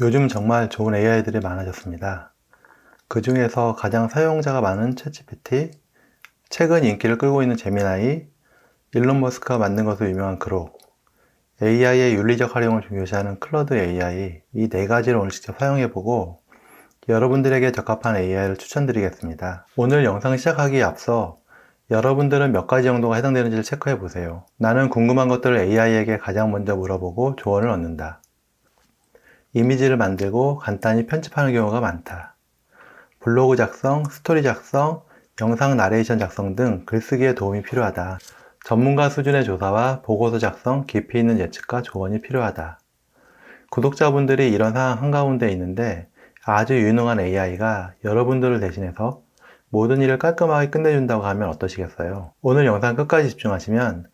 요즘 정말 좋은 AI들이 많아졌습니다. 그 중에서 가장 사용자가 많은 챗GPT, 최근 인기를 끌고 있는 제미나이, 일론 머스크가 만든 것으로 유명한 그록, AI의 윤리적 활용을 중요시하는 클러드 AI 이 네 가지를 오늘 직접 사용해보고 여러분들에게 적합한 AI를 추천드리겠습니다. 오늘 영상 시작하기에 앞서 여러분들은 몇 가지 정도가 해당되는지를 체크해 보세요. 나는 궁금한 것들을 AI에게 가장 먼저 물어보고 조언을 얻는다. 이미지를 만들고 간단히 편집하는 경우가 많다. 블로그 작성, 스토리 작성, 영상 나레이션 작성 등 글쓰기에 도움이 필요하다. 전문가 수준의 조사와 보고서 작성, 깊이 있는 예측과 조언이 필요하다. 구독자분들이 이런 상황 한가운데 있는데 아주 유능한 AI가 여러분들을 대신해서 모든 일을 깔끔하게 끝내준다고 하면 어떠시겠어요? 오늘 영상 끝까지 집중하시면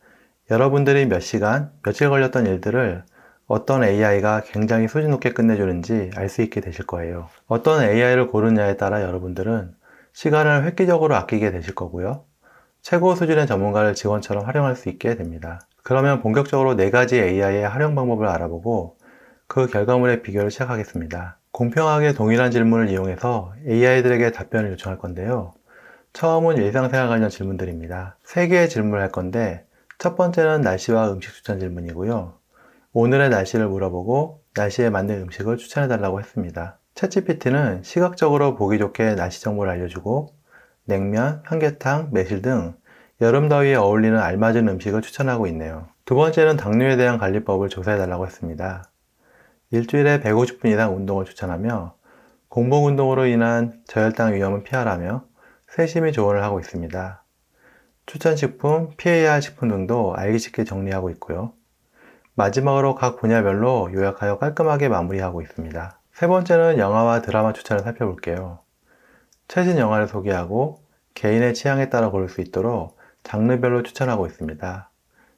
여러분들이 몇 시간, 며칠 걸렸던 일들을 어떤 AI가 굉장히 수준 높게 끝내주는지 알 수 있게 되실 거예요. 어떤 AI를 고르냐에 따라 여러분들은 시간을 획기적으로 아끼게 되실 거고요. 최고 수준의 전문가를 직원처럼 활용할 수 있게 됩니다. 그러면 본격적으로 네 가지 AI의 활용 방법을 알아보고 그 결과물의 비교를 시작하겠습니다. 공평하게 동일한 질문을 이용해서 AI들에게 답변을 요청할 건데요. 처음은 일상생활 관련 질문들입니다. 세 개의 질문을 할 건데 첫 번째는 날씨와 음식 추천 질문이고요. 오늘의 날씨를 물어보고 날씨에 맞는 음식을 추천해 달라고 했습니다. 챗GPT는 시각적으로 보기 좋게 날씨 정보를 알려주고 냉면, 삼계탕, 매실 등 여름 더위에 어울리는 알맞은 음식을 추천하고 있네요. 두 번째는 당뇨에 대한 관리법을 조사해 달라고 했습니다. 일주일에 150분 이상 운동을 추천하며 공복 운동으로 인한 저혈당 위험은 피하라며 세심히 조언을 하고 있습니다. 추천 식품, 피해야 할 식품 등도 알기 쉽게 정리하고 있고요. 마지막으로 각 분야별로 요약하여 깔끔하게 마무리하고 있습니다. 세 번째는 영화와 드라마 추천을 살펴볼게요. 최신 영화를 소개하고 개인의 취향에 따라 고를 수 있도록 장르별로 추천하고 있습니다.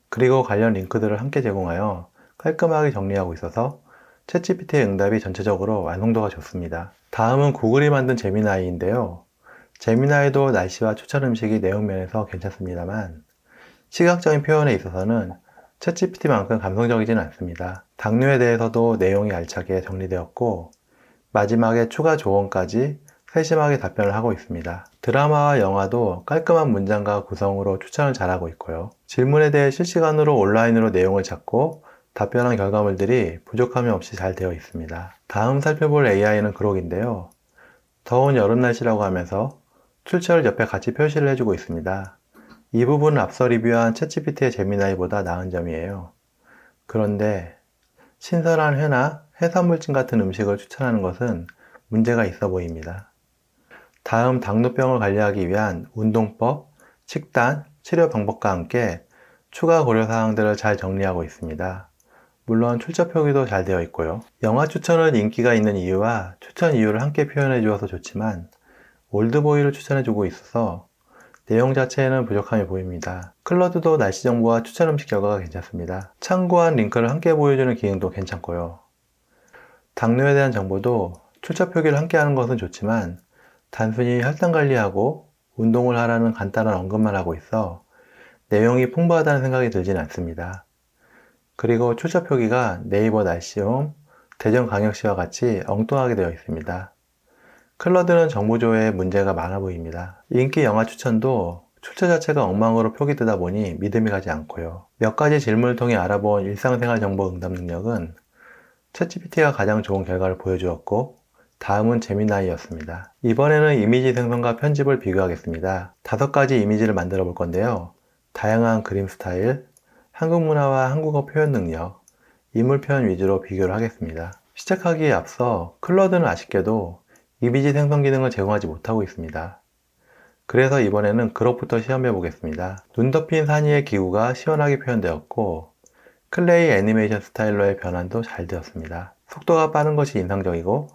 그리고 관련 링크들을 함께 제공하여 깔끔하게 정리하고 있어서 챗GPT의 응답이 전체적으로 완성도가 좋습니다. 다음은 구글이 만든 제미나이인데요. 제미나이도 날씨와 추천 음식이 내용면에서 괜찮습니다만 시각적인 표현에 있어서는 챗GPT만큼 감성적이지는 않습니다. 당뇨에 대해서도 내용이 알차게 정리되었고 마지막에 추가 조언까지 세심하게 답변을 하고 있습니다. 드라마와 영화도 깔끔한 문장과 구성으로 추천을 잘하고 있고요. 질문에 대해 실시간으로 온라인으로 내용을 찾고 답변한 결과물들이 부족함이 없이 잘 되어 있습니다. 다음 살펴볼 AI는 그록인데요. 더운 여름 날씨라고 하면서 출처를 옆에 같이 표시를 해주고 있습니다. 이 부분은 앞서 리뷰한 챗GPT의 제미나이보다 나은 점이에요. 그런데 신선한 회나 해산물찜 같은 음식을 추천하는 것은 문제가 있어 보입니다. 다음 당뇨병을 관리하기 위한 운동법, 식단, 치료 방법과 함께 추가 고려사항들을 잘 정리하고 있습니다. 물론 출처 표기도 잘 되어 있고요. 영화 추천은 인기가 있는 이유와 추천 이유를 함께 표현해 주어서 좋지만 올드보이를 추천해 주고 있어서 내용 자체에는 부족함이 보입니다. 클러드도 날씨 정보와 추천 음식 결과가 괜찮습니다. 참고한 링크를 함께 보여주는 기능도 괜찮고요. 당뇨에 대한 정보도 출처 표기를 함께 하는 것은 좋지만 단순히 혈당 관리하고 운동을 하라는 간단한 언급만 하고 있어 내용이 풍부하다는 생각이 들진 않습니다. 그리고 출처 표기가 네이버 날씨홈, 대전광역시와 같이 엉뚱하게 되어 있습니다. 클러드는 정보 조회에 문제가 많아 보입니다. 인기 영화 추천도 출처 자체가 엉망으로 표기되다 보니 믿음이 가지 않고요. 몇 가지 질문을 통해 알아본 일상생활 정보 응답 능력은 챗GPT가 가장 좋은 결과를 보여주었고 다음은 제미나이였습니다. 이번에는 이미지 생성과 편집을 비교하겠습니다. 다섯 가지 이미지를 만들어 볼 건데요. 다양한 그림 스타일, 한국 문화와 한국어 표현 능력, 인물 표현 위주로 비교를 하겠습니다. 시작하기에 앞서 클러드는 아쉽게도 이미지 생성 기능을 제공하지 못하고 있습니다. 그래서 이번에는 그룹부터 시험해 보겠습니다. 눈 덮인 산 위의 기구가 시원하게 표현되었고 클레이 애니메이션 스타일로의 변환도 잘 되었습니다. 속도가 빠른 것이 인상적이고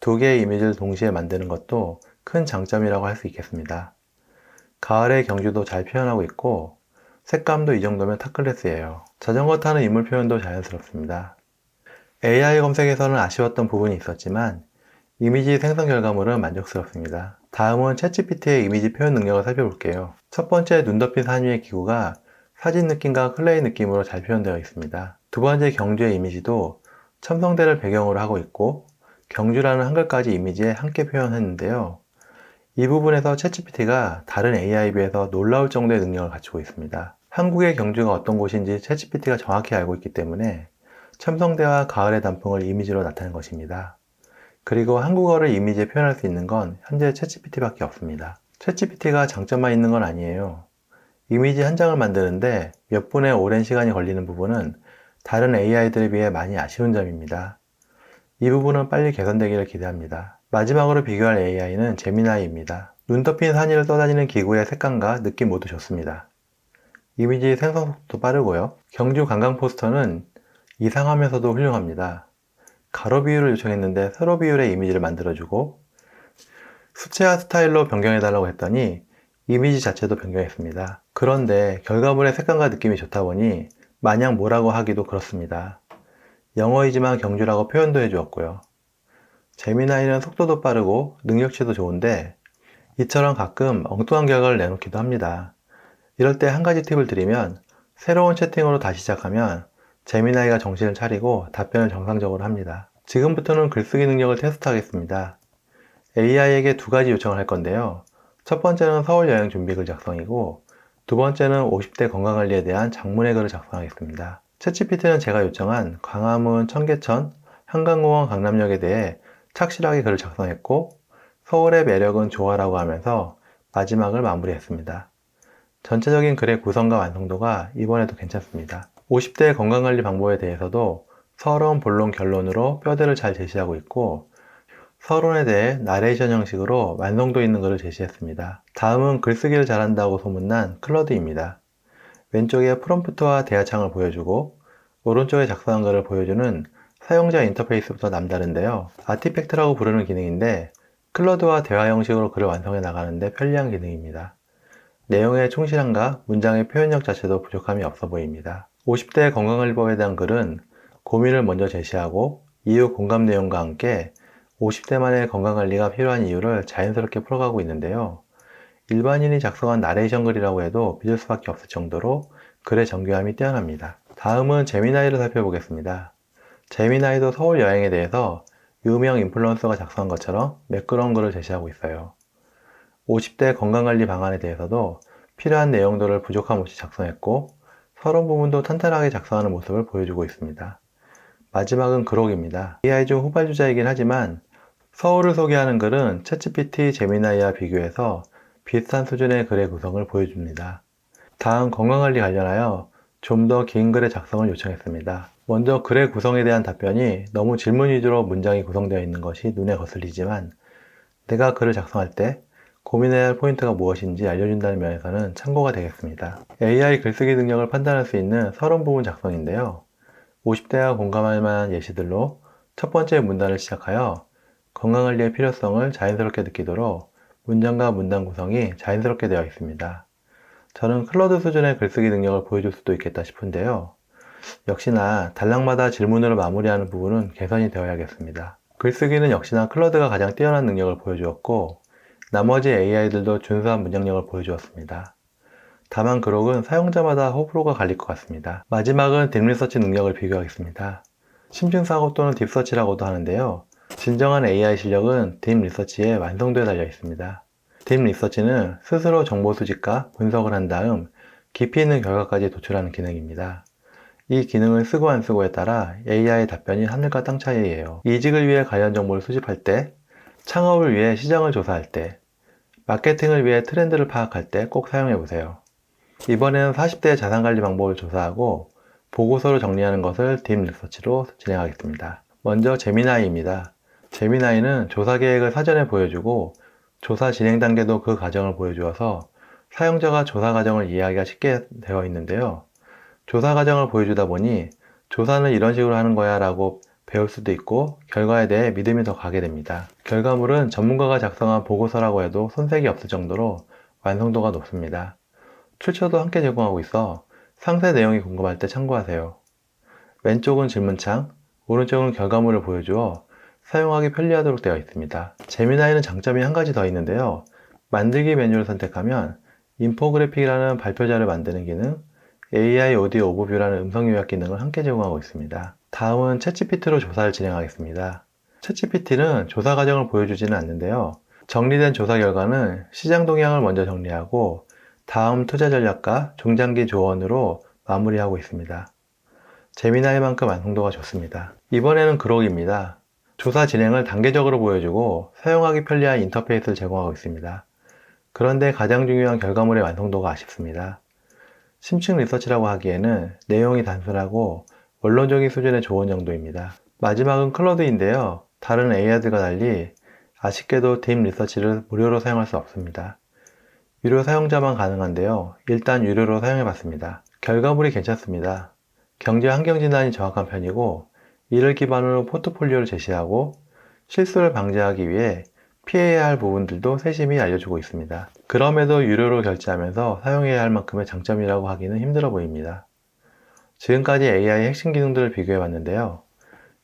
두 개의 이미지를 동시에 만드는 것도 큰 장점이라고 할 수 있겠습니다. 가을의 경주도 잘 표현하고 있고 색감도 이 정도면 탑클래스예요. 자전거 타는 인물 표현도 자연스럽습니다. AI 검색에서는 아쉬웠던 부분이 있었지만 이미지 생성 결과물은 만족스럽습니다. 다음은 챗GPT의 이미지 표현 능력을 살펴볼게요. 첫 번째 눈 덮인 산 위의 기구가 사진 느낌과 클레이 느낌으로 잘 표현되어 있습니다. 두 번째 경주의 이미지도 첨성대를 배경으로 하고 있고 경주라는 한글까지 이미지에 함께 표현했는데요. 이 부분에서 챗GPT가 다른 AI에 비해서 놀라울 정도의 능력을 갖추고 있습니다. 한국의 경주가 어떤 곳인지 챗GPT가 정확히 알고 있기 때문에 첨성대와 가을의 단풍을 이미지로 나타낸 것입니다. 그리고 한국어를 이미지에 표현할 수 있는 건 현재 챗GPT밖에 없습니다. 챗GPT가 장점만 있는 건 아니에요. 이미지 한 장을 만드는데 몇 분의 오랜 시간이 걸리는 부분은 다른 AI들에 비해 많이 아쉬운 점입니다. 이 부분은 빨리 개선되기를 기대합니다. 마지막으로 비교할 AI는 제미나이입니다. 눈 덮인 산 위를 떠다니는 기구의 색감과 느낌 모두 좋습니다. 이미지 생성 속도도 빠르고요. 경주 관광 포스터는 이상하면서도 훌륭합니다. 가로 비율을 요청했는데 세로 비율의 이미지를 만들어주고 수채화 스타일로 변경해달라고 했더니 이미지 자체도 변경했습니다. 그런데 결과물의 색감과 느낌이 좋다 보니 마냥 뭐라고 하기도 그렇습니다. 영어이지만 경주라고 표현도 해주었고요. 재미나이는 속도도 빠르고 능력치도 좋은데 이처럼 가끔 엉뚱한 결과를 내놓기도 합니다. 이럴 때 한 가지 팁을 드리면 새로운 채팅으로 다시 시작하면 재미나이가 정신을 차리고 답변을 정상적으로 합니다. 지금부터는 글쓰기 능력을 테스트하겠습니다. AI에게 두 가지 요청을 할 건데요. 첫 번째는 서울 여행 준비글 작성이고 두 번째는 50대 건강관리에 대한 장문의 글을 작성하겠습니다. 챗GPT는 제가 요청한 광화문, 청계천, 한강공원, 강남역에 대해 착실하게 글을 작성했고 서울의 매력은 좋아라고 하면서 마지막을 마무리했습니다. 전체적인 글의 구성과 완성도가 이번에도 괜찮습니다. 50대 건강관리 방법에 대해서도 서론, 본론, 결론으로 뼈대를 잘 제시하고 있고 서론에 대해 나레이션 형식으로 완성도 있는 글을 제시했습니다. 다음은 글쓰기를 잘한다고 소문난 클러드입니다. 왼쪽에 프롬프트와 대화창을 보여주고 오른쪽에 작성한 글을 보여주는 사용자 인터페이스부터 남다른데요. 아티팩트라고 부르는 기능인데 클러드와 대화 형식으로 글을 완성해 나가는데 편리한 기능입니다. 내용의 충실함과 문장의 표현력 자체도 부족함이 없어 보입니다. 50대 건강관리법에 대한 글은 고민을 먼저 제시하고 이후 공감 내용과 함께 50대만의 건강관리가 필요한 이유를 자연스럽게 풀어가고 있는데요. 일반인이 작성한 나레이션 글이라고 해도 믿을 수밖에 없을 정도로 글의 정교함이 뛰어납니다. 다음은 제미나이를 살펴보겠습니다. 제미나이도 서울 여행에 대해서 유명 인플루언서가 작성한 것처럼 매끄러운 글을 제시하고 있어요. 50대 건강관리 방안에 대해서도 필요한 내용들을 부족함 없이 작성했고 서론 부분도 탄탄하게 작성하는 모습을 보여주고 있습니다. 마지막은 그록입니다. AI 중 후발주자이긴 하지만 서울을 소개하는 글은 챗GPT 제미나이와 비교해서 비슷한 수준의 글의 구성을 보여줍니다. 다음 건강관리 관련하여 좀 더 긴 글의 작성을 요청했습니다. 먼저 글의 구성에 대한 답변이 너무 질문 위주로 문장이 구성되어 있는 것이 눈에 거슬리지만 내가 글을 작성할 때 고민해야 할 포인트가 무엇인지 알려준다는 면에서는 참고가 되겠습니다. AI 글쓰기 능력을 판단할 수 있는 서론 부분 작성인데요. 50대가 공감할 만한 예시들로 첫 번째 문단을 시작하여 건강관리의 필요성을 자연스럽게 느끼도록 문장과 문단 구성이 자연스럽게 되어 있습니다. 저는 클로드 수준의 글쓰기 능력을 보여줄 수도 있겠다 싶은데요. 역시나 단락마다 질문으로 마무리하는 부분은 개선이 되어야겠습니다. 글쓰기는 역시나 클로드가 가장 뛰어난 능력을 보여주었고 나머지 AI들도 준수한 문장력을 보여주었습니다. 다만 그록은 사용자마다 호불호가 갈릴 것 같습니다. 마지막은 딥리서치 능력을 비교하겠습니다. 심층사고 또는 딥서치라고도 하는데요. 진정한 AI 실력은 딥리서치의 완성도에 달려 있습니다. 딥리서치는 스스로 정보 수집과 분석을 한 다음 깊이 있는 결과까지 도출하는 기능입니다. 이 기능을 쓰고 안 쓰고에 따라 AI의 답변이 하늘과 땅 차이예요. 이직을 위해 관련 정보를 수집할 때, 창업을 위해 시장을 조사할 때, 마케팅을 위해 트렌드를 파악할 때 꼭 사용해 보세요. 이번에는 40대 자산관리 방법을 조사하고 보고서로 정리하는 것을 딥 리서치로 진행하겠습니다. 먼저 제미나이입니다. 제미나이는 조사 계획을 사전에 보여주고 조사 진행 단계도 그 과정을 보여주어서 사용자가 조사 과정을 이해하기가 쉽게 되어 있는데요. 조사 과정을 보여주다 보니 조사는 이런 식으로 하는 거야 라고 배울 수도 있고 결과에 대해 믿음이 더 가게 됩니다. 결과물은 전문가가 작성한 보고서라고 해도 손색이 없을 정도로 완성도가 높습니다. 출처도 함께 제공하고 있어 상세 내용이 궁금할 때 참고하세요. 왼쪽은 질문창, 오른쪽은 결과물을 보여주어 사용하기 편리하도록 되어 있습니다. 제미나이는 장점이 한 가지 더 있는데요. 만들기 메뉴를 선택하면 인포그래픽이라는 발표자를 만드는 기능, AI 오디오 오버뷰라는 음성 요약 기능을 함께 제공하고 있습니다. 다음은 챗GPT로 조사를 진행하겠습니다. 챗GPT는 조사 과정을 보여주지는 않는데요. 정리된 조사 결과는 시장 동향을 먼저 정리하고 다음 투자 전략과 중장기 조언으로 마무리하고 있습니다. 재미나이 만큼 완성도가 좋습니다. 이번에는 그록입니다. 조사 진행을 단계적으로 보여주고 사용하기 편리한 인터페이스를 제공하고 있습니다. 그런데 가장 중요한 결과물의 완성도가 아쉽습니다. 심층 리서치라고 하기에는 내용이 단순하고 원론적인 수준의 조언 정도입니다. 마지막은 클로드인데요. 다른 AI들과 달리 아쉽게도 딥 리서치를 무료로 사용할 수 없습니다. 유료 사용자만 가능한데요. 일단 유료로 사용해 봤습니다. 결과물이 괜찮습니다. 경제 환경 진단이 정확한 편이고 이를 기반으로 포트폴리오를 제시하고 실수를 방지하기 위해 피해야 할 부분들도 세심히 알려주고 있습니다. 그럼에도 유료로 결제하면서 사용해야 할 만큼의 장점이라고 하기는 힘들어 보입니다. 지금까지 AI 핵심 기능들을 비교해 봤는데요.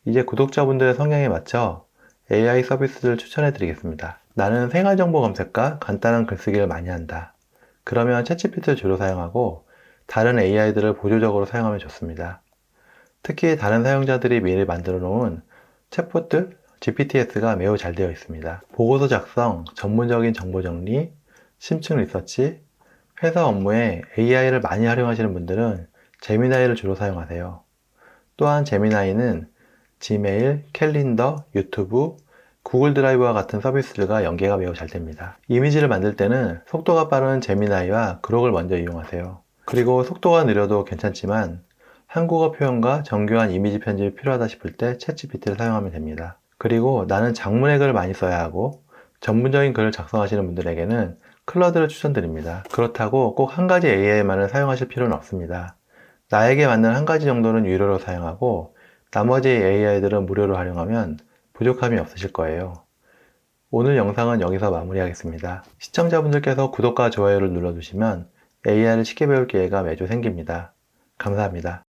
이제 구독자분들의 성향에 맞춰 AI 서비스를 추천해 드리겠습니다. 나는 생활정보 검색과 간단한 글쓰기를 많이 한다. 그러면 챗GPT를 주로 사용하고 다른 AI들을 보조적으로 사용하면 좋습니다. 특히 다른 사용자들이 미리 만들어 놓은 챗봇들 GPTS가 매우 잘 되어 있습니다. 보고서 작성, 전문적인 정보 정리, 심층 리서치, 회사 업무에 AI를 많이 활용하시는 분들은 제미나이를 주로 사용하세요. 또한 제미나이는 지메일, 캘린더, 유튜브, 구글 드라이브와 같은 서비스들과 연계가 매우 잘 됩니다. 이미지를 만들 때는 속도가 빠른 제미나이와 그록을 먼저 이용하세요. 그리고 속도가 느려도 괜찮지만 한국어 표현과 정교한 이미지 편집이 필요하다 싶을 때 챗GPT를 사용하면 됩니다. 그리고 나는 장문의 글을 많이 써야 하고 전문적인 글을 작성하시는 분들에게는 클러드를 추천드립니다. 그렇다고 꼭 한 가지 AI만을 사용하실 필요는 없습니다. 나에게 맞는 한 가지 정도는 유료로 사용하고 나머지 AI들은 무료로 활용하면 부족함이 없으실 거예요. 오늘 영상은 여기서 마무리하겠습니다. 시청자분들께서 구독과 좋아요를 눌러주시면 AI를 쉽게 배울 기회가 매주 생깁니다. 감사합니다.